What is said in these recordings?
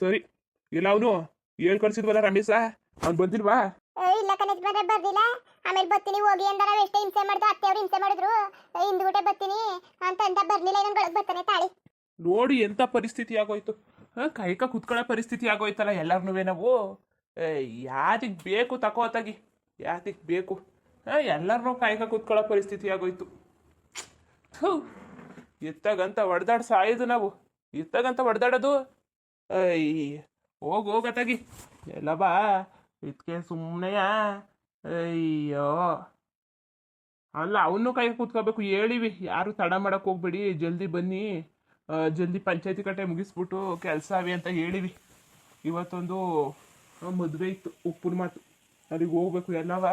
ಸರಿ. ಇಲ್ಲ ಅವನು ಹೇಳ್ ಕಳ್ಸಿದ್ವಲ್ಲ ರಮೇಶ? ಅವ್ನು ಬಂದಿಲ್ವಾ? ಇಲ್ಲ ಕಣಜ್ ಬಂದ್ರೆ ಬರ್ದಿಲ್ಲ ಆಮೇಲೆ ಬರ್ತೀನಿ ಹೋಗಿ ಅಂದ ನಾವು ಎಷ್ಟೇ ಹಿಂಸೆ ಮಾಡಿದ್ರು ಅತ್ತೆ ಅವ್ರು ಹಿಂಸೆ ಮಾಡಿದ್ರು. ಏ, ಹಿಂದ್ಗಡೆ ಬರ್ತೀನಿ ಅಂತ ಅಂತ ಬರ್ಲಿಲ್ಲ ಇನ್ನೊಂದು ಗಳಿಗೆ ಬರ್ತಾನೆ ತಾಳಿ. ನೋಡಿ ಎಂತ ಪರಿಸ್ಥಿತಿ ಆಗೋಯ್ತು. ಹಾಂ ಕೈಕ ಕುತ್ಕೊಳ್ಳೋ ಪರಿಸ್ಥಿತಿ ಆಗೋಯ್ತಲ್ಲ ಎಲ್ಲಾರ್ನೂ ನಾವು. ಯಾತಿಗ್ ಬೇಕು ತಕೋತಾಗಿ ಯಾತಿಗೆ ಬೇಕು? ಹಾಂ ಎಲ್ಲರನ್ನೂ ಕಾಯಕ ಕುತ್ಕೊಳ್ಳೋ ಪರಿಸ್ಥಿತಿ ಆಗೋಯ್ತು. ಥು ಎತ್ತಾಗಂತ ಹೊಡೆದಾಡ್ ಸಾಯೋದು ನಾವು. ಎತ್ತಾಗಂತ ಹೊಡೆದಾಡೋದು ಐ ಹೋಗು ಹೋಗತ್ತಾಗಿ ಎಲ್ಲ ಬಾ ಇದಕ್ಕೆ ಸುಮ್ಮನೆಯ ಅಯ್ಯೋ. ಅಲ್ಲ, ಅವನು ಕೈ ಕೂತ್ಕೋಬೇಕು, ಹೇಳಿವಿ. ಯಾರು ತಡ ಮಾಡಕ್ ಹೋಗ್ಬೇಡಿ, ಜಲ್ದಿ ಬನ್ನಿ. ಜಲ್ದಿ ಪಂಚಾಯತಿ ಕಟ್ಟೆ ಮುಗಿಸ್ಬಿಟ್ಟು ಕೆಲಸ ಅವೆ ಅಂತ ಹೇಳಿವಿ. ಇವತ್ತೊಂದು ಮದ್ವೆ ಇತ್ತು, ಉಪ್ಪುನ ಮಾತು. ಅಲ್ಲಿಗೆ ಹೋಗ್ಬೇಕು ಎಲ್ಲವ.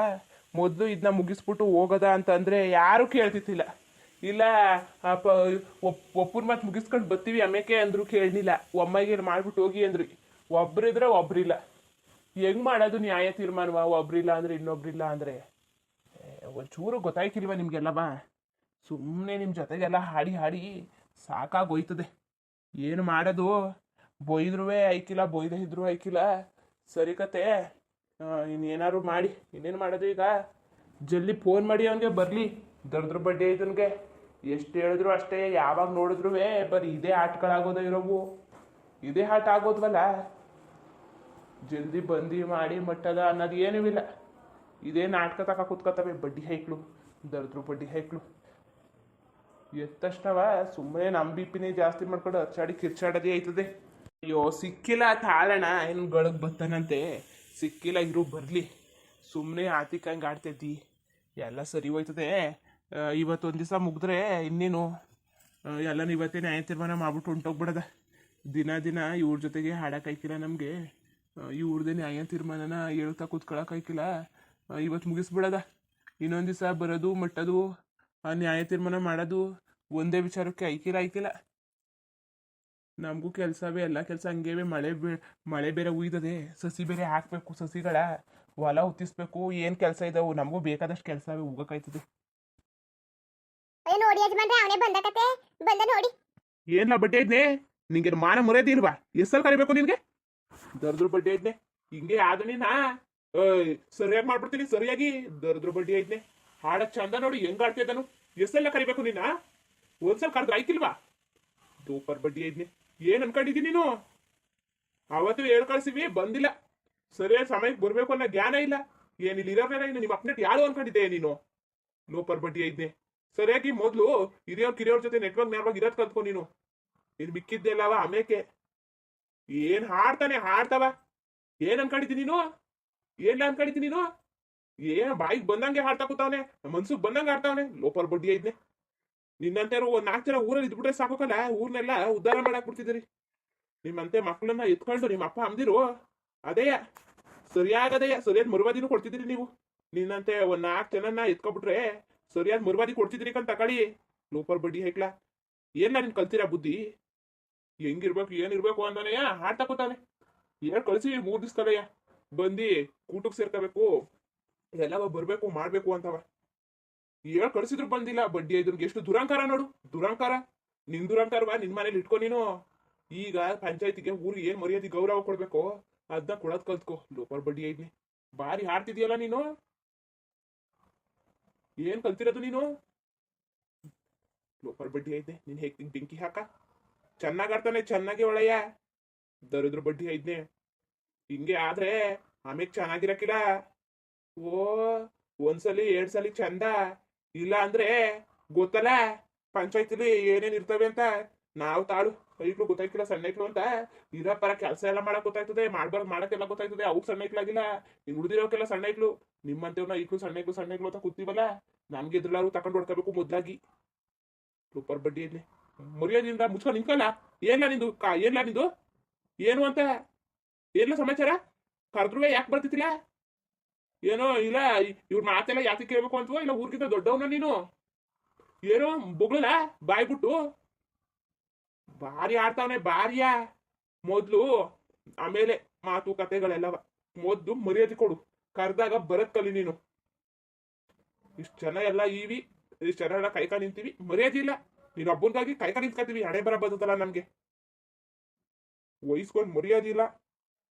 ಮೊದಲು ಇದನ್ನ ಮುಗಿಸ್ಬಿಟ್ಟು ಹೋಗೋದ ಅಂತಂದ್ರೆ ಯಾರು ಕೇಳ್ತಿತ್ತಿಲ್ಲ ಇಲ್ಲ, ಅಪ್ಪ ಒಪ್ಪುನ ಮತ್ತೆ ಮುಗಿಸ್ಕೊಂಡು ಬರ್ತೀವಿ ಅಮೇಕೆ ಅಂದ್ರು ಕೇಳಲಿಲ್ಲ ಒಮ್ಮೆಗೆ ಮಾಡ್ಬಿಟ್ಟು ಹೋಗಿ ಅಂದ್ರಿ. ಒಬ್ರಿದ್ರೆ ಒಬ್ರಿಲ್ಲ ಹೆಂಗ್ ಮಾಡೋದು ನ್ಯಾಯ ತೀರ್ಮಾನವ? ಒಬ್ರಿಲ್ಲ ಅಂದ್ರೆ ಇನ್ನೊಬ್ರಿಲ್ಲ ಅಂದ್ರೆ? ಒಂಚೂರು ಗೊತ್ತಾಯ್ತಿಲ್ವ ನಿಮ್ಗೆಲ್ಲವಾ? ಸುಮ್ಮನೆ ನಿಮ್ಮ ಜೊತೆಗೆಲ್ಲ ಹಾಡಿ ಹಾಡಿ ಸಾಕಾಗೋಯ್ತದೆ. ಏನು ಮಾಡೋದು? ಬೊಯ್ದ್ರೂ ಐಕಿಲ್ಲ, ಬೊಯ್ದೇ ಇದ್ರು ಐಕಿಲ್ಲ. ಸರಿ ಕತೆ. ಇನ್ನೇನಾದ್ರು ಮಾಡಿ. ಇನ್ನೇನು ಮಾಡೋದು ಈಗ? ಜಲ್ದಿ ಫೋನ್ ಮಾಡಿ ಅವನಿಗೆ, ಬರಲಿ. ದರ್ದ್ರ ಬಡ್ಡಿ ಐತನ್ಗೆ. ಎಷ್ಟು ಹೇಳಿದ್ರು ಅಷ್ಟೇ, ಯಾವಾಗ ನೋಡಿದ್ರು ಬರೀ ಇದೇ ಆಟಗಳಾಗೋದ ಇರೋವು. ಇದೇ ಆಟ ಆಗೋದ್ವಲ್ಲ? ಜಲ್ದಿ ಬಂದಿ ಮಾಡಿ ಮಟ್ಟದ ಅನ್ನೋದು ಏನೂ ಇಲ್ಲ. ಇದೇ ನಾಟಕ ತಕ ಕುತ್ಕೋತವೆ ಬಡ್ಡಿ ಹೈಕ್ಳು, ದರ್ದ್ರು ಬಡ್ಡಿ ಹೈಕ್ಳು. ಎತ್ತಷ್ಟವ ಸುಮ್ಮನೆ ನಮ್ಮ ಜಾಸ್ತಿ ಮಾಡ್ಕೊಂಡು ಅಚ್ಚಾಡಿ ಕಿರ್ಚಾಡೋದೇ ಆಯ್ತದೆ ಅಯ್ಯೋ, ಸಿಕ್ಕಿಲ್ಲ ತಾಳಣ ಏನು ಗಳಗ್ ಬತ್ತನಂತೆ. ಸಿಕ್ಕಿಲ್ಲ ಇರು ಬರಲಿ. ಸುಮ್ಮನೆ ಆತಿಕಂಗೆ ಆಡ್ತೈತಿ ಎಲ್ಲ ಸರಿ ಹೋಯ್ತದೆ. ಇವತ್ತೊಂದು ದಿವಸ ಮುಗಿದ್ರೆ ಇನ್ನೇನು ಎಲ್ಲನೂ ಇವತ್ತೇ ನ್ಯಾಯ ತೀರ್ಮಾನ ಮಾಡ್ಬಿಟ್ಟು ಹೊಂಟೋಗ್ಬಿಡದ. ದಿನ ದಿನ ಇವ್ರ ಜೊತೆಗೆ ಹಾಡೋಕ್ಕಾಯ್ಕಿಲ್ಲ ನಮಗೆ. ಇವ್ರದ್ದೇ ನ್ಯಾಯ ತೀರ್ಮಾನನ ಹೇಳ್ತಾ ಕೂತ್ಕೊಳಕ್ಕಾಯ್ಕಿಲ್ಲ ಇವತ್ತು ಮುಗಿಸ್ಬಿಡದ. ಇನ್ನೊಂದು ದಿವಸ ಬರೋದು, ಮಟ್ಟದು ನ್ಯಾಯ ತೀರ್ಮಾನ ಮಾಡೋದು, ಒಂದೇ ವಿಚಾರಕ್ಕೆ ಐಕಿಲ್ಲ ಐಕಿಲ್ಲ ನಮಗೂ ಕೆಲಸವೇ ಎಲ್ಲ ಕೆಲಸ ಹಂಗೇವೆ. ಮಳೆ ಬೇ, ಮಳೆ ಬೇರೆ ಉಯ್ದದೆ. ಸಸಿ ಬೇರೆ ಹಾಕಬೇಕು, ಸಸಿಗಳ ಹೊಲ ಉತ್ತಿಸ್ಬೇಕು ಏನು ಕೆಲಸ ಇದಾವೆ? ನಮಗೂ ಬೇಕಾದಷ್ಟು ಕೆಲಸವೇ ಹೋಗಕ್ಕಾಯ್ತದೆ ನೋಡಿ ಯಜಮಾನ್ರೆ, ಅವನೇ ಬಂದ ಕತೆ. ಬಂದ ನೋಡಿ. ಏನ್ಲ ಬಡ್ಡೆ ಐದ್ನೆ ನಿಂಗೆ ಮಾನ ಮರ್ಯಾದೆ ಇಲ್ವಾ? ಎಷ್ಟಲ್ಲಿ ಕರಿಬೇಕು ನಿನ್ಗೆ? ದರ್ದ್ರ ಬಡ್ಡಿ ಐದ್ನೆ ಹಿಂಗೆ ಆದ್ರೆ ನಾ ಸರಿಯಾಗಿ ಮಾಡ್ಬಿಡ್ತೀನಿ, ಸರಿಯಾಗಿ. ದರ್ದ್ರ ಬಡ್ಡಿ ಐದ್ನೆ ಹಾಡ ಚಂದ ನೋಡಿ, ಹೆಂಗ್ ಆಡ್ತಿದ್ದಾನು ಎಷ್ಟೆಲ್ಲ ಕರಿಬೇಕು ನಿನ್ನ ಒಂದ್ಸಲ ಕರೆದ್ರೆ ಆಯ್ತಿಲ್ವಾ? ದೂಪರ್ ಬಡ್ಡಿ ಐದ್ನೆ ಏನ್ ಅನ್ಕೊಂಡಿದ್ದೀನಿ ನೀನು? ಅವತ್ತು ಹೇಳ್ ಕಳ್ಸಿವಿ, ಬಂದಿಲ್ಲ. ಸರಿಯಾದ ಸಮಯಕ್ಕೆ ಬರ್ಬೇಕು ಅನ್ನೋ ಜ್ಞಾನ ಇಲ್ಲ. ಏನಿಲ್ಲ ಇರೋ ಇನ್ನು ನಿಮ್ಮ ಅಪ್ನೆಟ್ ಯಾರು ಅನ್ಕೊಂಡಿದ್ದೆ ನೀನು? ಲೋಪರ್ ಬಡ್ಡಿ ಐದ್ನೆ ಸರಿಯಾಗಿ ಮೊದಲು ಹಿರಿಯವ್ರ ಕಿರಿಯವ್ರ ಜೊತೆ ನೆಟ್ವರ್ಕ್ ನೇರವಾಗಿ ಇರೋದ್ ಕಲ್ತ್ಕೊ ನೀನು. ಇದು ಮಿಕ್ಕಿದ್ದೆಲ್ಲವ ಆಮೇಕೆ? ಏನ್ ಹಾಡ್ತಾನೆ, ಹಾಡ್ತಾವ? ಏನ್ ಅನ್ಕೊಂಡಿದ್ದೀನಿ ನೀನು? ಏನ್ ಅನ್ಕೊಂಡಿದ್ದೀನಿ ನೀನು? ಏನ್ ಬಾಯಿಗೆ ಬಂದಂಗೆ ಹಾಡ್ತಾ ಕೂತಾವನೆ, ಮನ್ಸಿಗೆ ಬಂದಂಗೆ ಆಡ್ತಾವನೆ ಲೋಪಲ್ ಬಡ್ಡಿ ಐದ್ನೆ. ನಿನ್ನಂತೆ ಒಂದ್ ನಾಲ್ಕು ಜನ ಊರಲ್ಲಿ ಇದ್ಬಿಟ್ರೆ ಸಾಕೋಕಲ್ಲ ಊರ್ನೆಲ್ಲ ಉದ್ಧಾರ ಮಾಡಕ್ ಬಿಡ್ತಿದ್ರಿ ನಿಮ್ಮಂತೆ ಮಕ್ಕಳನ್ನ ಎತ್ಕೊಂಡು ನಿಮ್ಮ ಅಪ್ಪ ಅಮ್ದಿರು ಅದೇಯ ಸರಿಯಾಗದೆಯ ಸರಿಯಾದ ಮರುವಾದಿನೂ ಕೊಡ್ತಿದ್ರಿ ನೀವು. ನಿನ್ನಂತೆ ಒಂದ್ ನಾಲ್ಕು ಜನನ್ನ ಎತ್ಕೊಬಿಟ್ರೆ ಸರಿಯಾದ ಮುರ್ಬಾದಿ ಕೊಡ್ತಿದ್ರಿ ಕಂತ ತಕಳಿ. ಲೋಪರ್ ಬಡ್ಡಿ ಹೈಕ್ಲಾ. ಏನ ನಿನ್ ಕಲ್ತಿರ ಬುದ್ಧಿ? ಹೆಂಗಿರ್ಬೇಕು, ಏನಿರ್ಬೇಕು ಅಂತಾನೆಯ ಹಾಡ್ ತಕೋತಾನೆ. ಏನ್ ಕಳ್ಸಿ, ಮೂರ್ ದಿವ್ಸದಲ್ಲಯ್ಯ. ಬಂದಿ, ಕೂಟಕ್ ಸೇರ್ಕೋಬೇಕು. ಎಲ್ಲವ ಬರ್ಬೇಕು, ಮಾಡ್ಬೇಕು ಅಂತವ. ಹೇಳ್ ಕಳ್ಸಿದ್ರು ಬಂದಿಲ್ಲ. ಬಡ್ಡಿ ಐದ್ರಿಗೆ ಎಷ್ಟು ದುರಂಕಾರ ನೋಡು. ದುರಂಕಾರ. ನಿನ್ ದುರಂಕಾರವಾ ನಿನ್ ಮನೇಲಿ ಇಟ್ಕೊ ನೀನು. ಈಗ ಪಂಚಾಯತಿಗೆ ಊರಿಗೆ ಏನ್ ಮರ್ಯಾದಿ ಗೌರವ ಕೊಡ್ಬೇಕು ಅದನ್ನ ಕೊಡೋದ್ ಕಲ್ತ್ಕೋ. ಲೋಪರ್ ಬಡ್ಡಿ ಐದ್ನಿ. ಬಾರಿ ಹಾಡ್ತಿದ್ಯಲ್ಲ ನೀನು? ಏನ್ ಕಲ್ತಿರೋದು ನೀನು? ಲೋಪರ್ ಬಡ್ಡಿ ಐತೆ ನೀನ್ ಹೇಗ್ ಬೆಂಕಿ ಹಾಕ? ಚೆನ್ನಾಗ್ ಆಡ್ತಾನೆ, ಚೆನ್ನಾಗಿ ಒಳಯ್ಯ ದರಿದ್ರ ಬಡ್ಡಿ ಐದ್ನೆ. ಹಿಂಗೆ ಆದ್ರೆ ಆಮೇಲೆ ಚೆನ್ನಾಗಿರಕಿಲ್ಲ ಓ, ಒಂದ್ಸಲಿ ಎರಡ್ ಸಲಿ ಚಂದ. ಇಲ್ಲ ಅಂದ್ರೆ ಗೊತ್ತಲ್ಲ, ಪಂಚಾಯತಿಲಿ ಏನೇನ್ ಇರ್ತವೆ ಅಂತ. ನಾವು ತಾಳು ಐಕ್ಳು ಗೊತ್ತಾಯ್ತಿಲ್ಲ ಸಣ್ಣ ಐಕ್ಳು ಅಂತ. ಇರೋ ಪರ ಕೆಲಸ ಎಲ್ಲ ಮಾಡಕ್ ಗೊತ್ತಾಯ್ತದೆ, ಮಾಡ್ಬಾರ್ದು ಮಾಡಕ್ಕೆಲ್ಲ ಗೊತ್ತಾಯ್ತದೆ ಅವ್ರು ಸಣ್ಣ ಐಕ್ಲಾಗಿಲ್ಲ ಇನ್ ಉಳಿದಿರೋಕೆಲ್ಲ ಸಣ್ಣ ಐಕ್ಳು ನಿಮ್ಮಂತೇವ್ನ ಐಕ್ಳು ಸಣ್ಣ ಐಕ್ಳು ಸಣ್ಣ ಐಕ್ಳು ಅಂತ ಕೂತೀವಲ್ಲ? ನಮ್ಗೆ ಎದುರ್ಲಾರು ತಕೊಂಡ್ ಹೊಡ್ಕೋಬೇಕು ಮೊದ್ಲಾಗಿ. ಸೂಪರ್ ಬಡ್ಡಿಯಲ್ಲಿ ಮರ್ಯಾದಿಂದ ಮುಚ್ಕೊಂಡು ನಿಂತ್ಕಲ್ಲ ಏನ್ಲ ನಿಂದು? ಕಾ, ಏನ್ಲ ನಿಂದು? ಏನು ಅಂತ? ಏನ್ಲ ಸಮಾಚಾರ? ಕರೆದ್ರು ಯಾಕೆ ಬರ್ತಿತ್ತಿಲ್ಲ ಏನೋ, ಇಲ್ಲ ಇವ್ರ ಮಾತೆಲ್ಲ ಯಾಕೆ ಕೇಳ್ಬೇಕು ಅಂತವ? ಇಲ್ಲ ಊರ್ಗಿಂತ ದೊಡ್ಡವನ ನೀನು? ಏನೋ, ಬೊಗಳಲ್ಲ? ಬಾಯ್ಬಿಟ್ಟು? ಭಾರಿ ಆಡ್ತಾವನೆ ಭಾರಿಯ. ಮೊದ್ಲು ಆಮೇಲೆ ಮಾತು ಕತೆಗಳೆಲ್ಲ ಮೊದ್ಲು ಮರ್ಯಾದೆ ಕೊಡು. ಕರೆದಾಗ ಬರತ್ ಕಲಿ ನೀನು. ಇಷ್ಟು ಜನ ಎಲ್ಲ ಇವಿ ಇಷ್ಟು ಜನ ಎಲ್ಲ ಕೈಕ ನಿಂತೀವಿ. ಮರ್ಯಾದೆ ಇಲ್ಲ. ನೀನು ಒಬ್ಬನಿಗಾಗಿ ಕೈಕ ನಿಂತ್ಕೊತೀವಿ ಹಣೆ ಬರ ಬರ್ತದಲ್ಲ ನಮ್ಗೆ. ವಹಿಸ್ಕೊಂಡು ಮರ್ಯಾದೆ ಇಲ್ಲ.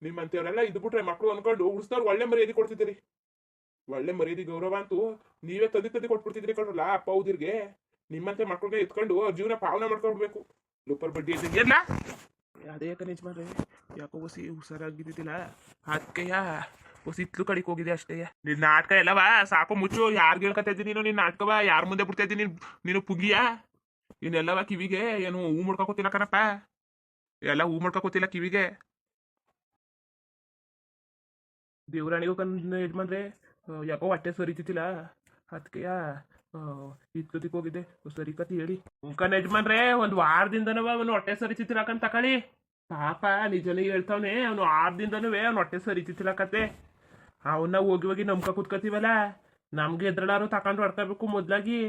ನಿಮ್ಮಂತವ್ರೆಲ್ಲ ಇದ್ ಬಿಟ್ರೆ ಮಕ್ಳು ಅನ್ಕೊಂಡು ಉಳಿಸ್ದವ್ರು ಒಳ್ಳೆ ಮರ್ಯಾದೆ ಕೊಡ್ತಿದ್ದೀರಿ. ಒಳ್ಳೆ ಮರ್ಯಾದೆ ಗೌರವ ಅಂತೂ ನೀವೇ ತಂದಿ ತಂದಿ ಕೊಟ್ಬಿಡ್ತಿದ್ರಿ ಕಣ್ರಲ್ಲ ಅಪ್ಪ ಹೌದಿರ್ಗೆ ನಿಮ್ಮಂತೆ ಮಕ್ಳಿಗೆ ಎತ್ಕೊಂಡು ಜೀವನ ಪಾವನೆ ಮಾಡ್ಕೊಂಡ್ಬಿಡ್ಬೇಕು ಲೂಪರ್ ಬಡ್ಡಿ ಇದ್ದಂಗೆ ಎಲ್ಲ ಅದೇ ಯಾಕೆ ನಿಜ ಯಾಕೋ ಒಸಿ ಹುಷಾರಾಗಿದ್ದಿಲ್ಲ ಅದಕ್ಕೆಯ ಒಸಿ ಇತ್ಲು ಕಡಿಗೆ ಹೋಗಿದೆ ಅಷ್ಟೇ ನಿನ್ನ ನಾಟಕ ಎಲ್ಲವಾ ಸಾಕು ಮುಚ್ಚು ಯಾರು ಹೇಳ್ಕತ್ತ ಇದ್ದೀನಿ ನೀನು ನಿನ್ನ ನಾಟಕವ ಯಾರ ಮುಂದೆ ಬಿಡ್ತಾ ಇದ್ದೀನಿ ನೀನು ಪುಗಿಯ ಇನ್ನೆಲ್ಲವ ಕಿವಿಗೆ ಏನು ಹೂ ಮುಡ್ಕೊತಿಲ್ಲ ಕಣಪ್ಪ ಎಲ್ಲ ಹೂ ಮುಡ್ಕೊತಿಲ್ಲ ಕಿವಿಗೆ ದೇವ್ರಾಣಿಗೂ ಕಣ್ಣು ಯಜಮಾನ್ರೆ ಯಾಕೋ ಹೊಟ್ಟೆ ಸರಿತಿತ್ತಿಲ್ಲ ಅದಕ್ಕೆಯ ಇತ್ಲತಿಕ್ ಹೋಗಿದ್ದೆ. ಸರಿ ಕತಿ ಹೇಳಿ. ಉಂಕನ ಯಜಮಾನ್ರೆ, ಒಂದ್ ವಾರದಿಂದನೂ ಅವನು ಹೊಟ್ಟೆ ಸರಿ ಚಿತ್ತಿರಾಕಂತ ತಕಳಿ ಪಾಪ, ನಿಜನೇ ಹೇಳ್ತಾವನೆ, ಅವನು ಆರ್ದಿಂದನೂ ಅವ್ನು ಹೊಟ್ಟೆ ಸರಿ ಚಿತ್ತಿರಾಕತ್ತೆ ಅವನ್ನ ಹೋಗಿ ಹೋಗಿ ನಂಬ್ಕ ಕುತ್ಕೋತೀವಲ್ಲ ನಮ್ಗೆ ಎದ್ರಳಾರು ತಕೊಂಡು ಹೊಡ್ಕೋಬೇಕು ಮೊದ್ಲಾಗಿ.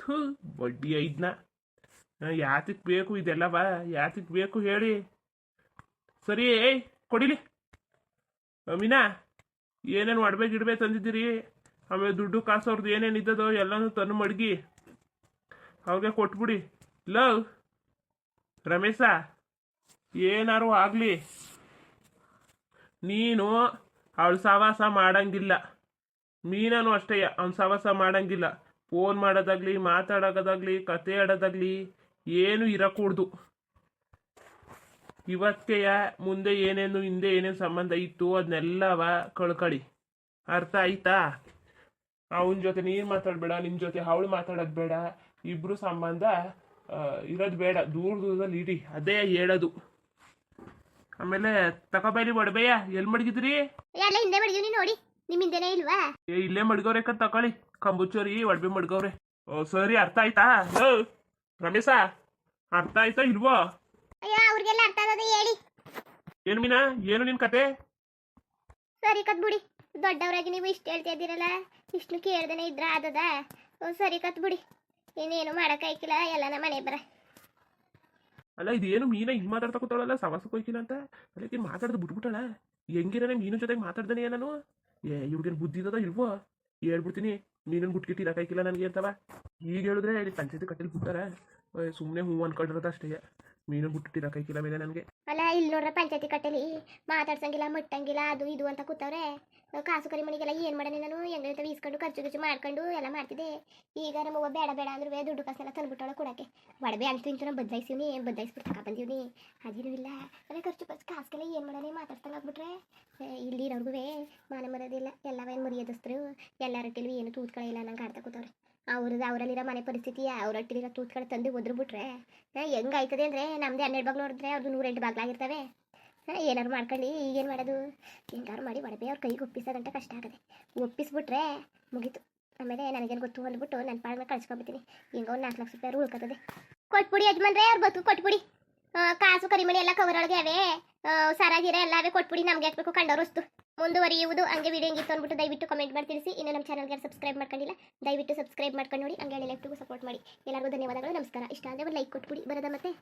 ಥೂ, ಬಡ್ಡಿ ಐದ್ನ. ಯಾತಿಕ್ ಬೇಕು ಇದೆಲ್ಲವ ಯಾತಿಕ್ ಬೇಕು ಹೇಳಿ. ಸರಿ, ಏಯ್, ಕೊಡಿಲಿ. ಮೀನಾ, ಏನೇನು ಒಡ್ಬೇಕಿಡ್ಬೇಕು ತಂದಿದ್ದೀರಿ? ಆಮೇಲೆ ದುಡ್ಡು ಕಾಸು ಅವ್ರದ್ದು ಏನೇನು ಇದ್ದದೋ ಎಲ್ಲನೂ ತಂದು ಮಡಗಿ. ಅವ್ರಿಗೆ ಕೊಟ್ಬಿಡಿ. ಲವ್, ರಮೇಶ, ಏನಾರು ಆಗಲಿ. ನೀನು ಅವಳು ಸಹವಾಸ ಮಾಡಂಗಿಲ್ಲ. ಮೀನನು ಅಷ್ಟೇ, ಅವ್ನು ಸವಾಸ ಮಾಡಂಗಿಲ್ಲ. ಫೋನ್ ಮಾಡೋದಾಗ್ಲಿ, ಮಾತಾಡೋದಾಗ್ಲಿ, ಕತೆ ಆಡೋದಾಗ್ಲಿ ಏನು ಇರಕೂಡ್ದು. ಇವತ್ತೆಯ ಮುಂದೆ ಏನೇನು, ಹಿಂದೆ ಏನೇನು ಸಂಬಂಧ ಇತ್ತು ಅದನ್ನೆಲ್ಲವ ಕಳ್ಕಳಿ. ಅರ್ಥ ಆಯ್ತಾ? ಅವನ ಜೊತೆ ನೀನು ಮಾತಾಡಬೇಡ ನಿಮ್ಮ ಜೊತೆ ಅವಳು ಮಾತಾಡೋದು ಬೇಡ. ಇಬ್ರು ಸಂಬಂಧ ಇರೋದು ಬೇಡ. ದೂರ ದೂರದಲ್ಲಿ ಇಡಿ ಅದೇ ಹೇಳೋದು. ಆಮೇಲೆ ತಗೋಬೈಲಿ ಬಡಬಯ್ಯ ಎಲ್ಲಿ ಮಡಗಿದ್ರಿ? ಎಲ್ಲ ಹಿಂದೆ ನೀನು ನೋಡಿ. ಇಲ್ವಾ? ಏ ಇಲ್ಲೇ ಮಡ್ಗವ್ರೆ ಕತ್ ತಕೊಳ್ಳಿ. ಕಂಬುಚೋರಿ ಒಡಬೆ ಮಡ್ಗವ್ರೆ. ಓ ಸರಿ ಅರ್ಥ ಆಯ್ತಾ? ಓ ರಮೇಶ ಅರ್ಥ ಆಯ್ತಾ ಇಲ್ವೋ? ಅಯ್ಯೋ ಅವ್ರಿಗೆಲ್ಲ ಅರ್ಥ ಆಗೋದು ಹೇಳಿ. ಏನು ಮೀನಾ? ಏನು ನಿನ್ ಕತೆ? ಸರಿ ಕತ್ ಬಿಡಿ ದೊಡ್ಡವರಾಗಿ ನೀವು ಇಷ್ಟು ಹೇಳ್ತಾ ಇದ್ದೀರಲ್ಲ? ಇಷ್ಟು ಕೇಳ್ದೇನೆ ಇದ್ರ ಆದದ? ಸರಿ ಕತ್ ಬಿಡಿ ಇನ್ನೇನು ಮಾಡೋಕ್ಕಾಯ್ಕಿಲ್ಲ ಎಲ್ಲ ನಮ್ಮ ಮನೆ ಬರ. ಅಲ್ಲ, ಇದೇನು ಮೀನ ಹಿಂಗ್ ಮಾತಾಡ್ತಾ ಕೂತಾಳಲ್ಲ? ಸವಾಸಕ್ಕೆ ಹೋಯ್ಕಿಲ್ಲ ಅಂತ? ಅದಕ್ಕೆ ಮಾತಾಡ್ದು ಬಿಟ್ಬಿಟ್ಟಾಳ? ಹೆಂಗಿರನೇ ಮೀನು ಜೊತೆಗೆ ಮಾತಾಡ್ದೇನೆ ನಾನು? ಏ, ಇವ್ರಿಗೇನು ಬುದ್ಧಿ ಇದ್ದದ ಇಲ್ವೋ? ಹೇಳ್ಬಿಡ್ತೀನಿ. ಮೀನನ್ ಗುಟ್ಕಿ ಇರಕಾಯ್ಕಿಲ್ಲ ನನಗೆ ಅಂತವ. ಈಗ ಹೇಳಿದ್ರೆ ಪಂಚಾಯತಿ ಕಟ್ಟೆಲಿ ಬಿಟ್ಟಾರ ಸುಮ್ಮನೆ ಹೂ ಅನ್ಕೊಂಡಿರೋದು ಅಷ್ಟೇ. ಮೀನನ್ ಕೈ ಕಿಲ ಮೇಲೆ ನನಗೆ? ಅಲ್ಲ ಇಲ್ಲಿ ನೋಡ್ರ ಪಂಚಾಯತಿ ಕಟ್ಟಲಿ ಮಾತಾಡ್ಸಂಗಿಲ್ಲ, ಮುಟ್ಟಂಗಿಲ್ಲ, ಅದು ಇದು ಅಂತ ಕೂತವ್ರೆ. ಕಾಸು ಕರಿ ಮಣಿಗೆಲ್ಲ ಏನು ಮಾಡನೆ ನಾನು? ಹೆಂಗಂತ ಇಸ್ಕೊಂಡು ಖರ್ಚು ಖರ್ಚು ಮಾಡ್ಕೊಂಡು ಎಲ್ಲ ಮಾಡ್ತಿದ್ದೆ. ಈಗ ನಮ್ಮವ್ವ ಬೇಡ ಬೇಡ ಅಂದ್ರೆ ದುಡ್ಡು ಕಾಸೆಲ್ಲ ತಂದ್ಬಿಟ್ಟವಳ ಕೊಡಕ್ಕೆ. ಒಡವೆ ಅಂತೂ ಇಂತೂ ನಾನು ಬದಲಾಯಿಸಿವ್ನಿ, ಬದಲಾಯಿಸ್ಬಿಟ್ಟು ತಗೊ ಬಂದೀವ್ನಿ. ಅದೇನೂ ಇಲ್ಲ. ಅದೇ ಖರ್ಚು ಖರ್ಚು ಕಾಸ್ಗೆಲ್ಲ ಏನು ಮಾಡನೆ ಮಾತಾಡ್ತಂಗೆ ಇಲ್ಲಿ ಇರೋರ್ಗು ಮಾನ ಮರದಿಲ್ಲ ಎಲ್ಲವ ಏನು ಮರ್ಯಾದಸ್ತರು? ಕೆಲವು ಏನು ತೂತ್ಕೊಳ್ಳಿಲ್ಲ ನಂಗೆ ಆಡ್ತಾ ಕೂತವ್ರೆ. ಅವ್ರದ್ದು ಅವರಲ್ಲಿರೋ ಮನೆ ಪರಿಸ್ಥಿತಿ, ಅವರಟ್ಟಿರೋ ತೂತ್ಗಳು ತಂದು ಒದ್ರು ಬಿಟ್ರೆ ಹೆಂಗಾಯ್ತದೆ ಅಂದರೆ ನಮ್ಮದೇ ಹನ್ನೆರಡು ಬಾಗ್ಲು ನೋಡಿದ್ರೆ ಅವ್ರದ್ದು ನೂರೆಂಟು ಬಾಗ್ಲಾಗಿರ್ತವೆ. ಏನಾದ್ರು ಮಾಡ್ಕೊಳ್ಳಿ, ಈಗೇನು ಮಾಡೋದು? ಹೆಂಗಾರು ಮಾಡಿ ಒಡವೆ ಅವ್ರ ಕೈಗೆ ಒಪ್ಪಿಸೋ ಗಂಟೆ ಕಷ್ಟ ಆಗದೆ. ಒಪ್ಪಿಸ್ಬಿಟ್ರೆ ಮುಗೀತು. ಆಮೇಲೆ ನನಗೇನು ಗೊತ್ತು ಅಂದ್ಬಿಟ್ಟು ನನ್ನ ಪಾಡನ್ನ ಕಳ್ಸ್ಕೊಂಬಿತೀನಿ ಹಿಂಗೆ ಒಂದು ನಾಲ್ಕು ಲಕ್ಷ ರೂಪಾಯಿ ಉಳ್ಕೊತದೆ ಕೊಟ್ಬಿಡಿ ಯಜಮಾನ್ರೆ ಅವ್ರು ಬದುಕು ಕೊಟ್ಬಿಡಿ. ಕಾಸು ಕರಿಮಣಿ ಎಲ್ಲ ಕವರ್ ಒಳಗೆ ಅವೆ. ಸರಾಗಿರ ಗಿರ ಎಲ್ಲವೇ ಕೊಟ್ಬಿಡಿ, ನಮ್ಗೆ ಹಾಕ್ಬೇಕು ಕಂಡವ್ರು ವಸ್ತು ಮುಂದುವರಿಯುವುದು ಹಂಗೆ ವಿಡಿಯೋ ಹೆಂಗಿತ್ತು ಅಂದ್ಬಿಟ್ಟು ದಯವಿಟ್ಟು ಕಮೆಂಟ್ ಮಾಡಿ ತಿಳಿಸಿ. ಇನ್ನು ನಮ್ಮ ಚಾನಲ್ಗೆ ಸಬ್ಸ್ಕ್ರೈಬ್ ಮಾಡ್ಕೊಂಡಿಲ್ಲ, ದಯವಿಟ್ಟು ಸಬ್ಸ್ಕ್ರೈಬ್ ಮಾಡ್ಕೊಂಡು ನೋಡಿ. ಹಂಗೆ ಎಲ್ಲರಿಗೂ ಸಪೋರ್ಟ್ ಮಾಡಿ. ಎಲ್ಲರಿಗೂ ಧನ್ಯವಾದಗಳು, ನಮಸ್ಕಾರ. ಇಷ್ಟ ಆದರೆ ಒಂದು ಲೈಕ್ ಕೊಟ್ಬಿಡಿ. ಬರೋದ ಮತ್ತೆ?